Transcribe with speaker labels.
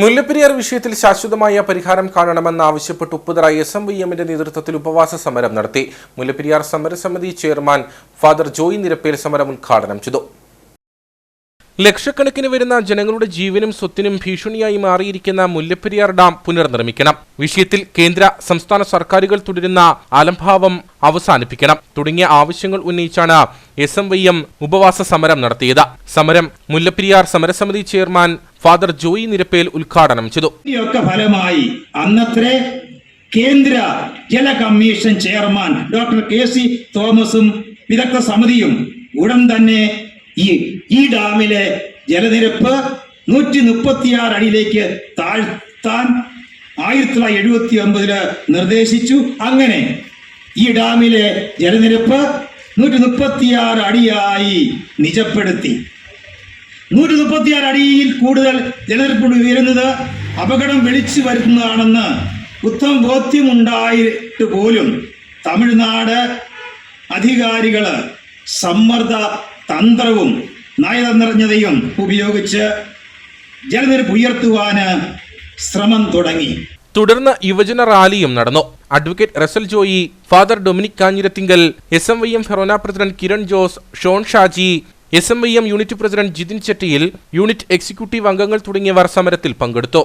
Speaker 1: മുല്ലപ്പെരിയാർ വിഷയത്തിൽ ശാശ്വതമായ പരിഹാരം കാണണമെന്നാവശ്യപ്പെട്ട് ഉപ്പുതറ എസ് എം വി എമ്മിന്റെ നേതൃത്വത്തിൽ ഉപവാസ സമരം നടത്തി. മുല്ലപ്പെരിയാർ സമരസമിതി ചെയർമാൻ ഫാദർ ജോയി നിരപ്പേൽ സമരം ഉദ്ഘാടനം ചെയ്തു. ലക്ഷക്കണക്കിന് വരുന്ന ജനങ്ങളുടെ ജീവനും സ്വത്തിനും ഭീഷണിയായി മാറിയിരിക്കുന്ന മുല്ലപ്പെരിയാർ ഡാം പുനർനിർമ്മിക്കണം. വിഷയത്തിൽ കേന്ദ്ര സംസ്ഥാന സർക്കാരുകൾ തുടരുന്ന അലംഭാവം അവസാനിപ്പിക്കണം. തുടങ്ങിയ ആവശ്യങ്ങൾ ഉന്നയിച്ചാണ് എസ് എം വൈ എം ഉപവാസ സമരം നടത്തിയത്. സമരം മുല്ലപ്പെരിയാർ സമരസമിതി ചെയർമാൻ ഫാദർ ജോയി നിരപ്പേൽ ഉദ്ഘാടനം ചെയ്തു.
Speaker 2: ഫലമായി അന്നത്തെ കേന്ദ്ര ജല commission chairman doctor K C തോമസും വിദഗ്ധ സമിതിയും ഉടൻ തന്നെ ഈ ഈ ഡാമിലെ ജലനിരപ്പ് നൂറ്റി മുപ്പത്തിയാറ് അടിയിലേക്ക് താഴ്ത്താൻ ആയിരത്തി തൊള്ളായിരത്തി എഴുപത്തി ഒമ്പതിൽ നിർദ്ദേശിച്ചു. അങ്ങനെ ഈ ഡാമിലെ ജലനിരപ്പ് നൂറ്റി മുപ്പത്തിയാറ് അടിയായി നിജപ്പെടുത്തി. നൂറ്റി മുപ്പത്തിയാറ് അടിയിൽ കൂടുതൽ ജലനിരപ്പ് ഉയരുന്നത് അപകടം വിളിച്ചു വരുത്തുന്നതാണെന്ന് ഉത്തമ ബോധ്യമുണ്ടായിട്ട് പോലും തമിഴ്നാട് അധികാരികൾ സമ്മർദ്ദ തന്ത്രവും നയതന്ത്രജ്ഞതയും ഉപയോഗിച്ച് ജലനിരപ്പ് ഉയർത്തുവാന് ശ്രമം തുടങ്ങി.
Speaker 1: തുടർന്ന് യുവജന റാലിയും നടന്നു. Advocate Russel Joy father Dominic Kanjirathinkal S M Y M forane president Kiran Jose Shon Shaji S M I M unit president Jithin Chettiyil unit executive അംഗങ്ങൾ തുടങ്ങിയവർ സമരത്തിൽ പങ്കെടുത്തു.